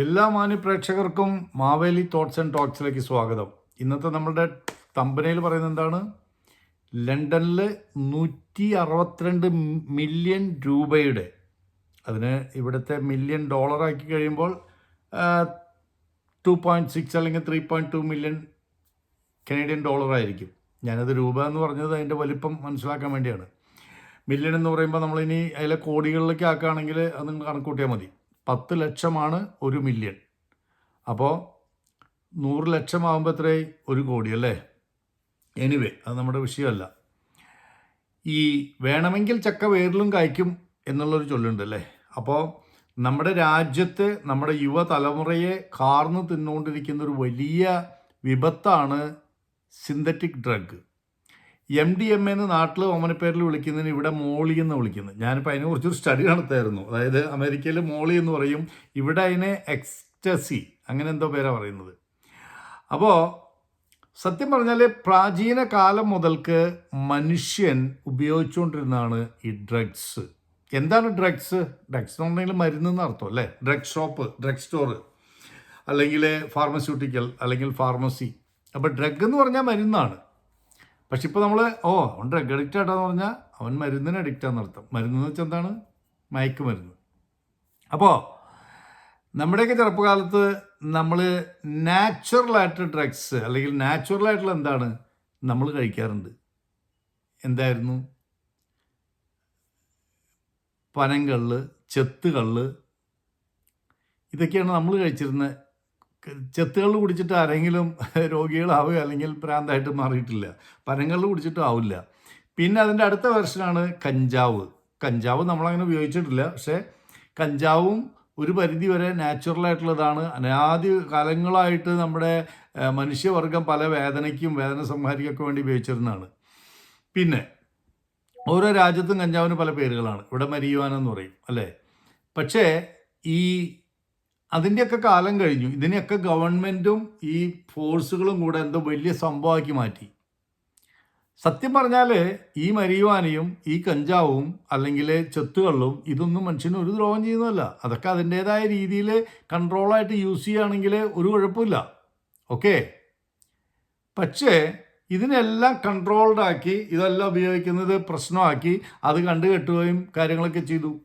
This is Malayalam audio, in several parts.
എല്ലാ മാന്യപ്രേക്ഷകർക്കും മാവേലി തോട്ട്സ് ആൻഡ് ടോക്സിലേക്ക് സ്വാഗതം. ഇന്നത്തെ നമ്മളുടെ തമ്പനയിൽ പറയുന്നത് എന്താണ്? ലണ്ടനിൽ നൂറ്റി അറുപത്തിരണ്ട് മില്യൺ രൂപയുടെ അതിന് ഇവിടുത്തെ മില്യൺ ഡോളറാക്കി കഴിയുമ്പോൾ ടു പോയിന്റ് സിക്സ് അല്ലെങ്കിൽ three point two million Canadian ഡോളറായിരിക്കും ഞാനത് രൂപ എന്ന് പറഞ്ഞത് അതിന്റെ വലിപ്പം മനസ്സിലാക്കാൻ വേണ്ടിയാണ്. മില്യൺ എന്ന് പറയുമ്പോൾ നമ്മളിനി അതിലെ കോടികളിലേക്ക് ആക്കുകയാണെങ്കിൽ അത് കണക്കൂട്ടിയാൽ മതി. പത്ത് ലക്ഷമാണ് ഒരു മില്യൺ അപ്പോൾ നൂറ് ലക്ഷമാകുമ്പോൾ എത്രയായി? ഒരു കോടി അല്ലേ? എനിവേ അത് നമ്മുടെ വിഷയമല്ല. ഈ വേണമെങ്കിൽ ചക്ക വേരിലും കായ്ക്കും എന്നുള്ളൊരു ചൊല്ലുണ്ട് അല്ലേ? അപ്പോൾ നമ്മുടെ രാജ്യത്തെ നമ്മുടെ യുവതലമുറയെ കാർന്നു തിന്നുകൊണ്ടിരിക്കുന്ന ഒരു വലിയ വിപത്താണ് synthetic drug M D M എന്ന് നാട്ടിൽ ഓമനപ്പേരിൽ വിളിക്കുന്നതിന് ഇവിടെ മോളി എന്ന് വിളിക്കുന്നത് ഞാനിപ്പോൾ അതിനെക്കുറിച്ചൊരു സ്റ്റഡി നടത്തായിരുന്നു. അതായത് അമേരിക്കയിൽ മോളി എന്ന് പറയും. ഇവിടെ അതിനെ എക്സ്റ്റസി അങ്ങനെ എന്തോ പേരാണ് പറയുന്നത്. അപ്പോൾ സത്യം പറഞ്ഞാൽ പ്രാചീന കാലം മുതൽക്ക് മനുഷ്യൻ ഉപയോഗിച്ചുകൊണ്ടിരുന്നതാണ് ഈ ഡ്രഗ്സ് എന്താണ് ഡ്രഗ്സ് ഡ്രഗ്സ് എന്ന് പറഞ്ഞാൽ മരുന്ന് എന്ന് അർത്ഥം അല്ലേ? ഡ്രഗ് ഷോപ്പ് ഡ്രഗ് സ്റ്റോർ അല്ലെങ്കിൽ ഫാർമസ്യൂട്ടിക്കൽ അല്ലെങ്കിൽ ഫാർമസി അപ്പോൾ ഡ്രഗ് എന്ന് പറഞ്ഞാൽ മരുന്നാണ്. പക്ഷെ ഇപ്പോൾ നമ്മൾ ഓ അവൻ ഡ്രഗ് അഡിക്റ്റ് ആയിട്ടാന്ന് പറഞ്ഞാൽ അവൻ മരുന്നിന് അഡിക്റ്റ് ആണെന്ന് അർത്ഥം. മരുന്ന് എന്ന് വെച്ചാൽ എന്താണ്? മയക്കുമരുന്ന്. അപ്പോൾ നമ്മുടെയൊക്കെ ചെറുപ്പകാലത്ത് നമ്മൾ നാച്ചുറലായിട്ട് ഡ്രഗ്സ് അല്ലെങ്കിൽ നാച്ചുറലായിട്ടുള്ള എന്താണ് നമ്മൾ കഴിക്കാറുണ്ട്. എന്തായിരുന്നു? പനങ്കള്ള് ചെത്തുകള്ള് ഇതൊക്കെയാണ് നമ്മൾ കഴിച്ചിരുന്നത് ചെത്തുകള്ള് കുടിച്ചിട്ട് ആരെങ്കിലും രോഗികളാവുക അല്ലെങ്കിൽ പ്രാന്തായിട്ട് മാറിയിട്ടില്ല. പനങ്ങളിൽ കുടിച്ചിട്ടും ആവില്ല. പിന്നെ അതിന്റെ അടുത്ത വെർഷനാണ് കഞ്ചാവ്. കഞ്ചാവ് നമ്മളങ്ങനെ ഉപയോഗിച്ചിട്ടില്ല. പക്ഷേ കഞ്ചാവും ഒരു പരിധി വരെ നാച്ചുറലായിട്ടുള്ളതാണ് അനാദി കാലങ്ങളായിട്ട് നമ്മുടെ മനുഷ്യവർഗം പല വേദനയ്ക്കും വേദന സംഹാരിക്കൊക്കെ വേണ്ടി ഉപയോഗിച്ചിരുന്നതാണ്. പിന്നെ ഓരോ രാജ്യത്തും കഞ്ചാവിന് പല പേരുകളാണ്. ഇവിടെ മരിയുവാനെന്ന് പറയും. അല്ലേ? പക്ഷേ ഈ അതിന്റെയൊക്കെ കാലം കഴിഞ്ഞു. ഇതിനെയൊക്കെ ഗവൺമെന്റും ഈ ഫോഴ്സുകളും കൂടെ എന്തോ വലിയ സംഭവമാക്കി മാറ്റി. സത്യം പറഞ്ഞാൽ ഈ മരിയുവാനയും ഈ കഞ്ചാവും അല്ലെങ്കിൽ ചെത്തുകളിലും ഇതൊന്നും മനുഷ്യന് ഒരു ദ്രോഹം ചെയ്യുന്നതല്ല. അതൊക്കെ അതിന്റേതായ രീതിയിൽ കൺട്രോളായിട്ട് യൂസ് ചെയ്യുകയാണെങ്കിൽ ഒരു കുഴപ്പമില്ല. ഓക്കെ? പക്ഷേ ഇതിനെല്ലാം കൺട്രോൾഡ് ആക്കി ഇതെല്ലാം ഉപയോഗിക്കുന്നത് പ്രശ്നമാക്കി അത് കണ്ടുകെട്ടുകയും കാര്യങ്ങളൊക്കെ ചെയ്തു.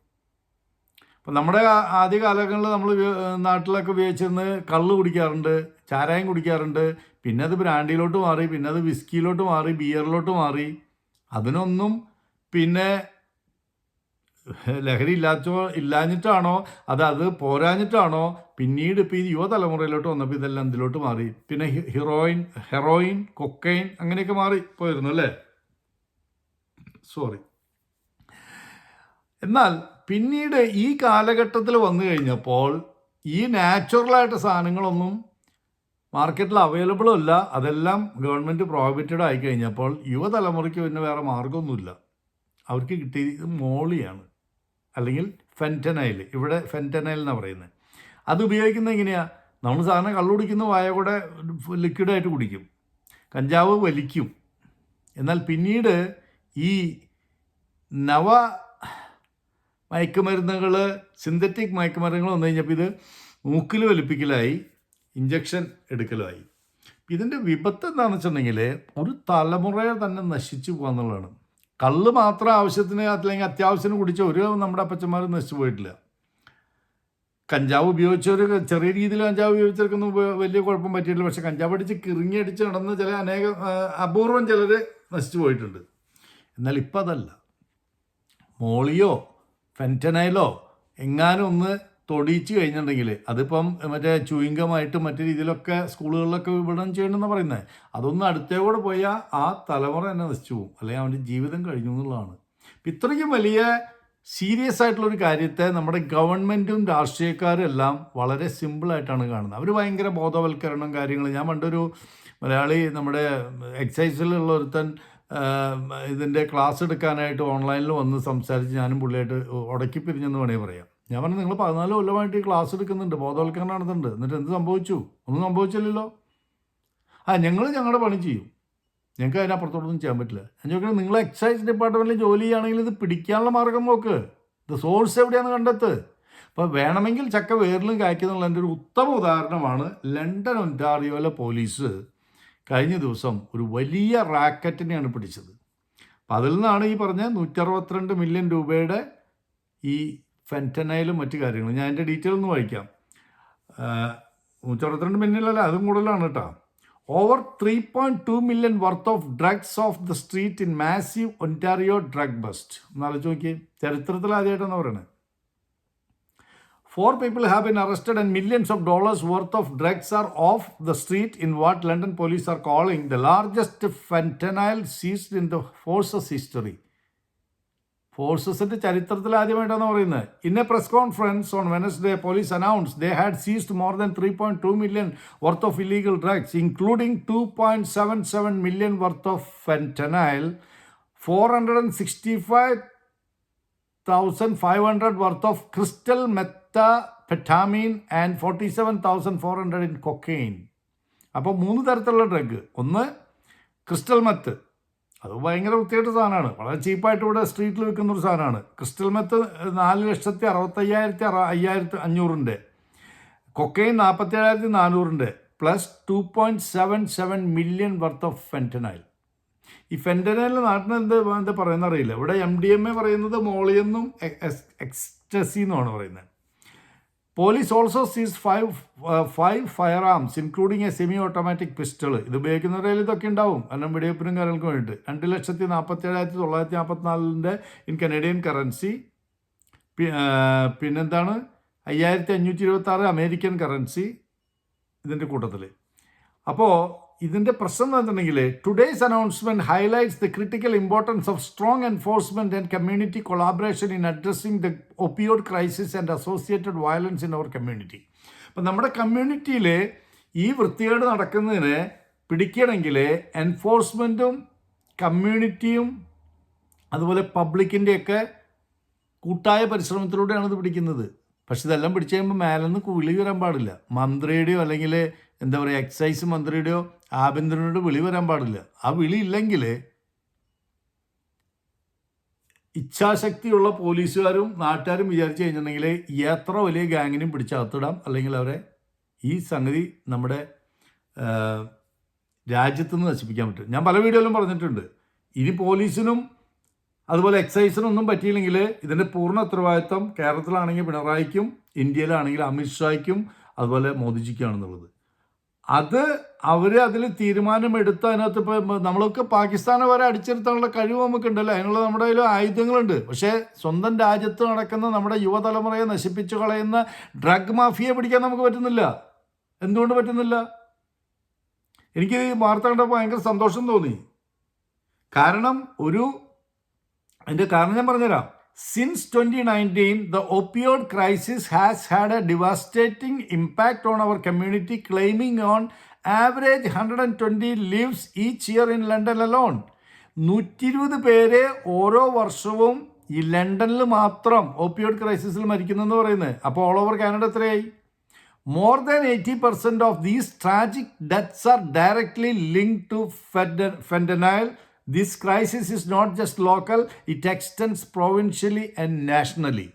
അപ്പം നമ്മുടെ ആദ്യ കാലങ്ങളിൽ നമ്മൾ നാട്ടിലൊക്കെ ഉപയോഗിച്ചിരുന്നത് കള്ള് കുടിക്കാറുണ്ട് ചാരായം കുടിക്കാറുണ്ട് പിന്നെ അത് ബ്രാൻഡിയിലോട്ട് മാറി പിന്നെ അത് വിസ്കിയിലോട്ട് മാറി ബിയറിലോട്ട് മാറി. അതിനൊന്നും പിന്നെ ലഹരി ഇല്ലാച്ചോ ഇല്ലാഞ്ഞിട്ടാണോ അത് അത് പോരാഞ്ഞിട്ടാണോ പിന്നീട് ഇപ്പോൾ ഈ യുവതലമുറയിലോട്ട് വന്നപ്പോൾ ഇതെല്ലാം ഇതിലോട്ട് മാറി. പിന്നെ ഹീറോയിൻ ഹെറോയിൻ കൊക്കൈൻ അങ്ങനെയൊക്കെ മാറി പോയിരുന്നു അല്ലേ? സോറി. എന്നാൽ പിന്നീട് ഈ കാലഘട്ടത്തിൽ വന്നു കഴിഞ്ഞപ്പോൾ ഈ നാച്ചുറലായിട്ട് സാധനങ്ങളൊന്നും മാർക്കറ്റിൽ അവൈലബിളും അല്ല അതെല്ലാം ഗവൺമെന്റ് പ്രോഹിബിറ്റഡ് ആയി കഴിഞ്ഞപ്പോൾ യുവതലമുറയ്ക്ക് പിന്നെ വേറെ മാർഗമൊന്നുമില്ല അവർക്ക് കിട്ടിയത് മോളിയാണ്. അല്ലെങ്കിൽ ഫെന്റനൈൽ ഇവിടെ ഫെന്റനൈൽ എന്നാണ് പറയുന്നത് അത് ഉപയോഗിക്കുന്നത് എങ്ങനെയാണ് നമ്മൾ സാധാരണ കള്ളു കുടിക്കുന്ന വായ കൂടെ ലിക്വിഡായിട്ട് കുടിക്കും. കഞ്ചാവ് വലിക്കും. എന്നാൽ പിന്നീട് ഈ നവ മയക്കുമരുന്നുകൾ സിന്തറ്റിക് മയക്കുമരുന്നുകൾ വന്നു കഴിഞ്ഞപ്പോൾ ഇത് മൂക്കിൽ വലിപ്പിക്കലായി ഇഞ്ചക്ഷൻ എടുക്കലായി. ഇതിന്റെ വിപത്ത് എന്താണെന്ന് വെച്ചിട്ടുണ്ടെങ്കിൽ ഒരു തലമുറയെ തന്നെ നശിച്ചു പോകുക എന്നുള്ളതാണ് കള്ള് മാത്രം ആവശ്യത്തിന് അല്ലെങ്കിൽ അത്യാവശ്യത്തിന് കുടിച്ച ഒരു നമ്മുടെ അപ്പച്ചന്മാർ നശിച്ചു പോയിട്ടില്ല. കഞ്ചാവ് ഉപയോഗിച്ചവർ ചെറിയ രീതിയിൽ കഞ്ചാവ് ഉപയോഗിച്ചവർക്കൊന്നും ഉപ- വലിയ കുഴപ്പം പറ്റിയിട്ടില്ല. പക്ഷേ കഞ്ചാവ് അടിച്ച് കിറങ്ങി അടിച്ച് നടന്ന് ചില അനേകം അപൂർവം ചിലർ നശിച്ചു പോയിട്ടുണ്ട്. എന്നാൽ ഇപ്പം അതല്ല മോളിയോ ഫെന്റനൈലോ എങ്ങാനും ഒന്ന് തൊടിയിച്ച് കഴിഞ്ഞിട്ടുണ്ടെങ്കിൽ അതിപ്പം മറ്റേ ചൂയിങ്കമായിട്ട് മറ്റു രീതിയിലൊക്കെ സ്കൂളുകളിലൊക്കെ വിപണനം ചെയ്യണമെന്ന് പറയുന്നത്. അതൊന്ന് അടുത്തേ കൂടെ പോയാൽ ആ തലമുറ തന്നെ നശിച്ചു പോകും. അല്ലെങ്കിൽ അവന്റെ ജീവിതം കഴിഞ്ഞു എന്നുള്ളതാണ്. ഇത്രയ്ക്കും വലിയ സീരിയസ് ആയിട്ടുള്ളൊരു കാര്യത്തെ നമ്മുടെ ഗവൺമെന്റും രാഷ്ട്രീയക്കാരും എല്ലാം വളരെ സിമ്പിളായിട്ടാണ് കാണുന്നത്. അവർ ഭയങ്കര ബോധവൽക്കരണം കാര്യങ്ങൾ. ഞാൻ പണ്ടൊരു മലയാളി നമ്മുടെ എക്സൈസിലുള്ള ഒരുത്തൻ ഇതിന്റെ ക്ലാസ് എടുക്കാനായിട്ട് ഓൺലൈനിൽ വന്ന് സംസാരിച്ച് ഞാനും പുള്ളിയായിട്ട് ഉടക്കി പിരിഞ്ഞെന്ന് വേണമെങ്കിൽ പറയാം. ഞാൻ പറഞ്ഞു നിങ്ങൾ പതിനാല് കൊല്ലമായിട്ട് ഈ ക്ലാസ് എടുക്കുന്നുണ്ട് ബോധവൽക്കരണം നടത്തുന്നുണ്ട് എന്നിട്ട് എന്ത് സംഭവിച്ചു? ഒന്നും സംഭവിച്ചില്ലല്ലോ. ആ ഞങ്ങൾ ഞങ്ങളുടെ പണി ചെയ്യും. ഞങ്ങൾക്ക് അതിനപ്പുറത്തോടൊന്നും ചെയ്യാൻ പറ്റില്ല. ഞാൻ ചോദിക്കുന്നത് നിങ്ങൾ എക്സൈസ് ഡിപ്പാർട്ട്മെന്റിൽ ജോലി ചെയ്യുകയാണെങ്കിൽ ഇത് പിടിക്കാനുള്ള മാർഗം നോക്ക്. ഇത് സോഴ്സ് എവിടെയാണെന്ന് കണ്ടെത്ത്. അപ്പോൾ വേണമെങ്കിൽ ചക്ക വേറിലും കായ്ക്കുന്നുള്ള എന്റെ ഒരു ഉത്തമ ഉദാഹരണമാണ് ലണ്ടൻ ഒന്റാറിയോയിലെ പോലീസ്. കഴിഞ്ഞ ദിവസം ഒരു വലിയ റാക്കറ്റിനെയാണ് പിടിച്ചത്. അപ്പം അതിൽ നിന്നാണ് ഈ പറഞ്ഞ നൂറ്ററുപത്തിരണ്ട് മില്യൺ രൂപയുടെ ഈ ഫെന്റനൈലും മറ്റു കാര്യങ്ങളും. ഞാൻ എന്റെ ഡീറ്റെയിൽ ഒന്ന് വായിക്കാം. നൂറ്ററുപത്തിരണ്ട് മില്യനല്ല അതും കൂടുതലാണ് കേട്ടോ. Over three point two million worth of drugs off the street in massive Ontario drug bust എന്നാലോചിച്ച് നോക്കി ചരിത്രത്തിൽ ആദ്യമായിട്ടാണ് പറയുന്നത്. Four people have been arrested and millions of dollars worth of drugs are off the street in what London police are calling the largest fentanyl seized in the forces history. ഫോഴ്സസിന്റെ ചരിത്രത്തിൽ ആദ്യമായിട്ടാണ് പറയുന്നത് in press conference on Wednesday police announce they had seized more than three point two million worth of illegal drugs including two point seven seven million worth of fentanyl four hundred and sixty five thousand five hundred worth of crystal methamphetamine and forty seven thousand four hundred in cocaine അപ്പോൾ മൂന്ന് തരത്തിലുള്ള ഡ്രഗ് ഒന്ന് ക്രിസ്റ്റൽ മെത്ത് അത് ഭയങ്കര വൃത്തിയായിട്ട് സാധനമാണ്. വളരെ ചീപ്പായിട്ട് ഇവിടെ സ്ട്രീറ്റിൽ വിൽക്കുന്ന ഒരു സാധനമാണ്. ക്രിസ്റ്റൽ മെത്ത് നാല് ലക്ഷത്തി അറുപത്തയ്യായിരത്തി അറ അയ്യായിരത്തി അഞ്ഞൂറിന്റെ കൊക്കെയിൻ നാൽപ്പത്തി ഏഴായിരത്തി നാനൂറിന്റെ plus two point seven seven million worth of fentanyl ഈ ഫെന്റനൈൽ നാട്ടിൽ എന്ത് എന്താ പറയുന്ന അറിയില്ല ഇവിടെ എം ഡി എം എ പറയുന്നത് മോളിയെന്നും എക്സ്റ്റസി എന്നുമാണ് പറയുന്നത്. Police also seize five five firearms including a semi automatic pistol ഇത് ഉപയോഗിക്കുന്നവരിൽ ഇതൊക്കെ ഉണ്ടാവും. കാരണം വെടിവെപ്പിനും കാര്യങ്ങൾക്കും വേണ്ടിയിട്ട്. രണ്ട് ലക്ഷത്തി നാൽപ്പത്തി ഏഴായിരത്തി തൊള്ളായിരത്തി നാൽപ്പത്തിനാലിന്റെ ഇൻ കനേഡിയൻ കറൻസി പിന്നെന്താണ്? അയ്യായിരത്തി അഞ്ഞൂറ്റി ഇരുപത്തി ആറ് അമേരിക്കൻ കറൻസി ഇതിന്റെ കൂട്ടത്തിൽ അപ്പോൾ ഇതിന്റെ പ്രശ്നം എന്ന് വെച്ചിട്ടുണ്ടെങ്കിൽ today's announcement highlights the critical importance of strong enforcement and community collaboration in addressing the opioid crisis and associated violence in our community അപ്പം നമ്മുടെ കമ്മ്യൂണിറ്റിയിൽ ഈ വൃത്തികേട് നടക്കുന്നതിന് പിടിക്കണമെങ്കിൽ എൻഫോഴ്സ്മെന്റും കമ്മ്യൂണിറ്റിയും അതുപോലെ പബ്ലിക്കിന്റെയൊക്കെ കൂട്ടായ പരിശ്രമത്തിലൂടെയാണ് ഇത് പിടിക്കുന്നത്. പക്ഷെ ഇതെല്ലാം പിടിച്ചു കഴിയുമ്പോൾ മേലെന്ന് കൂലി വരാൻ പാടില്ല. മന്ത്രിയുടെയോ അല്ലെങ്കിൽ എന്താ പറയുക എക്സൈസ് മന്ത്രിയുടെയോ ആഭ്യന്തരനോട് വിളി വരാൻ പാടില്ല. ആ വിളി ഇല്ലെങ്കിൽ ഇച്ഛാശക്തിയുള്ള പോലീസുകാരും നാട്ടുകാരും വിചാരിച്ചു കഴിഞ്ഞിട്ടുണ്ടെങ്കിൽ എത്ര വലിയ ഗാങ്ങിനും പിടിച്ചകത്തിടാം. അല്ലെങ്കിൽ അവരെ ഈ സംഗതി നമ്മുടെ രാജ്യത്തു നിന്ന് നശിപ്പിക്കാൻ പറ്റും. ഞാൻ പല വീഡിയോയിലും പറഞ്ഞിട്ടുണ്ട്. ഇനി പോലീസിനും അതുപോലെ എക്സൈസിനൊന്നും പറ്റിയില്ലെങ്കിൽ ഇതിന്റെ പൂർണ ഉത്തരവാദിത്വം കേരളത്തിലാണെങ്കിൽ പിണറായിക്കും ഇന്ത്യയിലാണെങ്കിൽ അമിത്ഷായ്ക്കും അതുപോലെ മോദിജിക്കാണെന്നുള്ളത്. അത് അവർ അതിൽ തീരുമാനമെടുത്ത് അതിനകത്ത് ഇപ്പോൾ നമ്മളൊക്കെ പാകിസ്ഥാനെ വരെ അടിച്ചിരുത്താനുള്ള കഴിവ് നമുക്കുണ്ടല്ലോ. അതിനുള്ള നമ്മുടെ കയ്യിൽ ആയുധങ്ങളുണ്ട്. പക്ഷേ സ്വന്തം രാജ്യത്ത് നടക്കുന്ന നമ്മുടെ യുവതലമുറയെ നശിപ്പിച്ചു കളയുന്ന ഡ്രഗ് മാഫിയെ പിടിക്കാൻ നമുക്ക് പറ്റുന്നില്ല. എന്തുകൊണ്ട് പറ്റുന്നില്ല? എനിക്ക് ഈ വാർത്ത കണ്ടപ്പോൾ ഭയങ്കര സന്തോഷം തോന്നി. കാരണം ഒരു അതിന്റെ കാരണം ഞാൻ പറഞ്ഞുതരാം. Since twenty nineteen the opioid crisis has had a devastating impact on our community claiming on average hundred and twenty lives each year in London alone നൂറ്റി ഇരുപത് പേര് ഓരോ വർഷവും ഈ ലണ്ടനിൽ മാത്രം ഓപ്പിയോഡ് ക്രൈസിസിൽ മരിക്കുന്നെന്ന് പറയുന്നത്. അപ്പോൾ ഓൾ ഓവർ കാനഡ എത്രയായി? More than eighty percent of these tragic deaths are directly link to fentanyl this crisis is not just local it extends provincially and nationally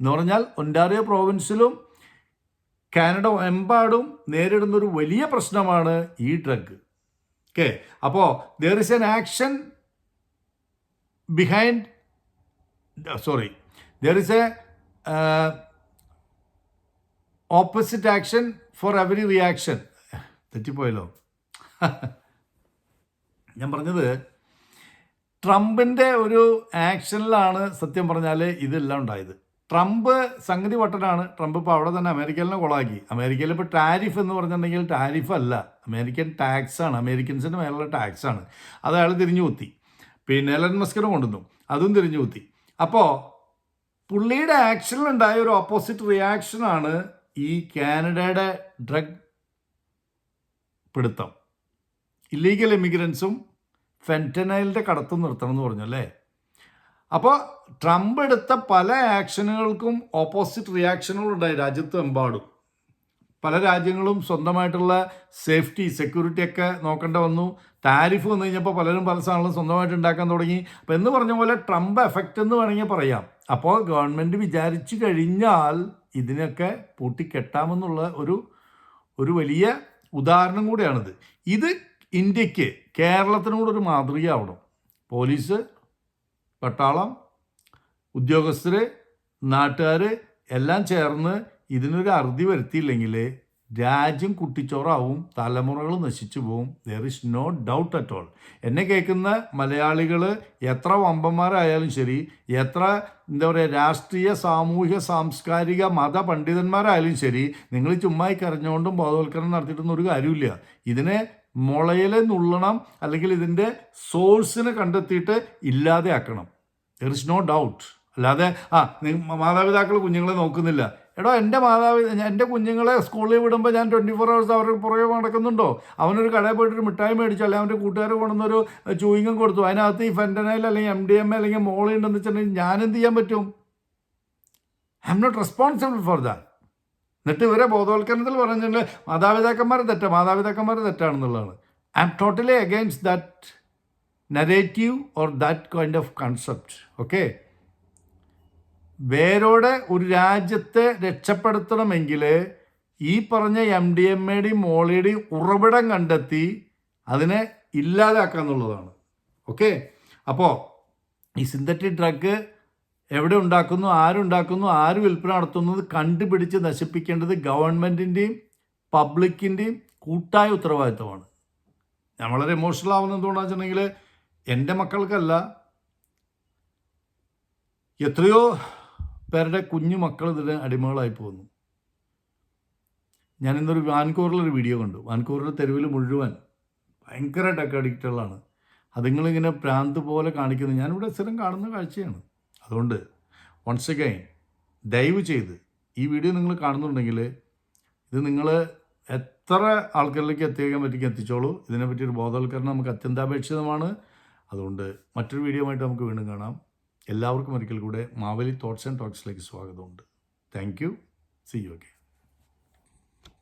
എന്ന് പറഞ്ഞാൽ ഒൻഡാറിയോ പ്രോവിൻസിലും കാനഡ എമ്പാടും നേരിടുന്ന ഒരു വലിയ പ്രശ്നമാണ് ഈ ഡ്രഗ്. ഓക്കെ അപ്പോൾ there is an action behind sorry there is a opposite action for every reaction തെറ്റിപ്പോയല്ലോ. ഞാൻ പറഞ്ഞത് ട്രംപിന്റെ ഒരു ആക്ഷനിലാണ് സത്യം പറഞ്ഞാൽ ഇതെല്ലാം ഉണ്ടായത്. ട്രംപ് സംഗതി വട്ടനാണ്. ട്രംപ് ഇപ്പോൾ അവിടെ തന്നെ അമേരിക്കയിലെ കൊളാക്കി. അമേരിക്കയിൽ ഇപ്പോൾ ടാരിഫ് എന്ന് പറഞ്ഞിട്ടുണ്ടെങ്കിൽ ടാരിഫ് അല്ല. അമേരിക്കൻ ടാക്സ് ആണ്. അമേരിക്കൻസിന്റെ മേലുള്ള ടാക്സ് ആണ്. അത് അയാൾ തിരിഞ്ഞു കുത്തി പിന്നെ എലൻ മസ്കിനും കൊണ്ടുവന്നു. അതും തിരിഞ്ഞു കുത്തി അപ്പോൾ പുള്ളിയുടെ ആക്ഷനിലുണ്ടായ ഒരു ഓപ്പോസിറ്റ് റിയാക്ഷനാണ് ഈ കാനഡയുടെ ഡ്രഗ് പിടുത്തം. ഇല്ലീഗൽ എമിഗ്രൻസും ഫെന്റനൈലിന്റെ കടത്തും നിർത്തണം എന്ന് പറഞ്ഞു അല്ലേ? അപ്പോൾ ട്രംപ് എടുത്ത പല ആക്ഷനുകൾക്കും ഓപ്പോസിറ്റ് റിയാക്ഷനുകളുണ്ടായി രാജ്യത്ത് എമ്പാടും. പല രാജ്യങ്ങളും സ്വന്തമായിട്ടുള്ള സേഫ്റ്റി സെക്യൂരിറ്റി ഒക്കെ നോക്കേണ്ട വന്നു. താരിഫ് വന്നു കഴിഞ്ഞപ്പോൾ പലരും പല സാധനങ്ങളും സ്വന്തമായിട്ട് ഉണ്ടാക്കാൻ തുടങ്ങി. അപ്പം എന്ന് പറഞ്ഞ പോലെ ട്രംപ് എഫക്റ്റ് എന്ന് വേണമെങ്കിൽ പറയാം. അപ്പോൾ ഗവൺമെന്റ് വിചാരിച്ചു കഴിഞ്ഞാൽ ഇതിനൊക്കെ പൂട്ടിക്കെട്ടാമെന്നുള്ള ഒരു ഒരു വലിയ ഉദാഹരണം കൂടിയാണിത്. ഇത് ഇന്ത്യയ്ക്ക് കേരളത്തിനും കൂടെ ഒരു മാതൃകയാവണം. പോലീസ് പട്ടാളം ഉദ്യോഗസ്ഥർ നാട്ടുകാർ എല്ലാം ചേർന്ന് ഇതിനൊരു അറുതി വരുത്തിയില്ലെങ്കിൽ രാജ്യം കുട്ടിച്ചോറാവും തലമുറകൾ നശിച്ചു പോവും. There is no doubt at all എന്നെ കേൾക്കുന്ന മലയാളികൾ എത്ര വമ്പന്മാരായാലും ശരി എത്ര എന്താ പറയുക രാഷ്ട്രീയ സാമൂഹ്യ സാംസ്കാരിക മത പണ്ഡിതന്മാരായാലും ശരി നിങ്ങൾ ചുമ്മായി കരഞ്ഞുകൊണ്ടും ബോധവൽക്കരണം നടത്തിയിട്ടൊന്നും ഒരു കാര്യമില്ല ഇതിനെ മുളയിലെ നുള്ളണം അല്ലെങ്കിൽ ഇതിന്റെ സോഴ്സിനെ കണ്ടെത്തിയിട്ട് ഇല്ലാതെ ആക്കണം ദർ ഇസ് നോ ഡൗട്ട് അല്ലാതെ ആ മാതാപിതാക്കൾ കുഞ്ഞുങ്ങളെ നോക്കുന്നില്ല. എടോ എന്റെ മാതാപിതാ എന്റെ കുഞ്ഞുങ്ങളെ സ്കൂളിൽ വിടുമ്പോൾ ഞാൻ ട്വന്റി ഫോർ ഹവേഴ്സ് അവർക്ക് പുറകെ നടക്കുന്നുണ്ടോ? അവനൊരു കടയിൽ പോയിട്ട് ഒരു മിഠായി മേടിച്ചു. അല്ലെങ്കിൽ അവന്റെ കൂട്ടുകാർ കൊണ്ടുവന്നൊരു ചൂയിങ്ങും കൊടുത്തു. അതിനകത്ത് ഈ ഫെന്റനയിൽ അല്ലെങ്കിൽ എം ഡി എം എ അല്ലെങ്കിൽ മോളി ഉണ്ടെന്ന് വെച്ചിട്ടുണ്ടെങ്കിൽ ഞാൻ എന്ത് ചെയ്യാൻ പറ്റും? I'm not responsible for that എന്നിട്ട് ഇവരെ ബോധവൽക്കരണത്തിൽ പറഞ്ഞിട്ടുണ്ട് മാതാപിതാക്കന്മാർ തെറ്റാ മാതാപിതാക്കന്മാർ തെറ്റാണെന്നുള്ളതാണ്. I am totally against that narrative or that kind of concept okay വേരോടെ ഒരു രാജ്യത്തെ രക്ഷപ്പെടുത്തണമെങ്കിൽ ഈ പറഞ്ഞ എം ഡി എം എയുടെയും മോളിയുടെയും ഉറവിടം കണ്ടെത്തി അതിനെ ഇല്ലാതാക്കുക എന്നുള്ളതാണ് ഓക്കെ അപ്പോൾ ഈ സിന്തറ്റിക് ഡ്രഗ് എവിടെ ഉണ്ടാക്കുന്നു ആരുണ്ടാക്കുന്നു ആര് വിൽപ്പന നടത്തുന്നത് കണ്ടുപിടിച്ച് നശിപ്പിക്കേണ്ടത് ഗവൺമെന്റിന്റെയും പബ്ലിക്കിന്റെയും കൂട്ടായ ഉത്തരവാദിത്തമാണ് ഞാൻ വളരെ ഇമോഷണൽ ആവുന്നത് എന്തുകൊണ്ടാണെന്ന് വെച്ചിട്ടുണ്ടെങ്കിൽ എന്റെ മക്കൾക്കല്ല എത്രയോ പേരുടെ കുഞ്ഞു മക്കൾ ഇതിന് അടിമകളായി പോകുന്നു. ഞാൻ ഇന്നൊരു വാൻകൂറിലൊരു വീഡിയോ കണ്ടു. വാൻകൂറിലെ തെരുവിൽ മുഴുവൻ ഭയങ്കര ഡക്ക് അഡിക്റ്റുകളാണ് അതുങ്ങളിങ്ങനെ പ്രാന്ത് പോലെ കാണിക്കുന്നത് ഞാനിവിടെ സ്ഥിരം കാണുന്ന കാഴ്ചയാണ്. അതുകൊണ്ട് വൺസ് എഗൈൻ ദയവ് ചെയ്ത് ഈ വീഡിയോ നിങ്ങൾ കാണുന്നുണ്ടെങ്കിൽ ഇത് നിങ്ങൾ എത്ര ആൾക്കാരിലേക്ക് എത്തിക്കാൻ പറ്റിക്കും എത്തിച്ചോളൂ. ഇതിനെപ്പറ്റി ഒരു ബോധവൽക്കരണം നമുക്ക് അത്യന്താപേക്ഷിതമാണ്. അതുകൊണ്ട് മറ്റൊരു വീഡിയോ ആയിട്ട് നമുക്ക് വീണ്ടും കാണാം. എല്ലാവർക്കും ഒരിക്കൽ കൂടെ മാവലി തോട്ട്സ് ആൻഡ് ടോക്സിലേക്ക് സ്വാഗതമുണ്ട്. Thank you see you okay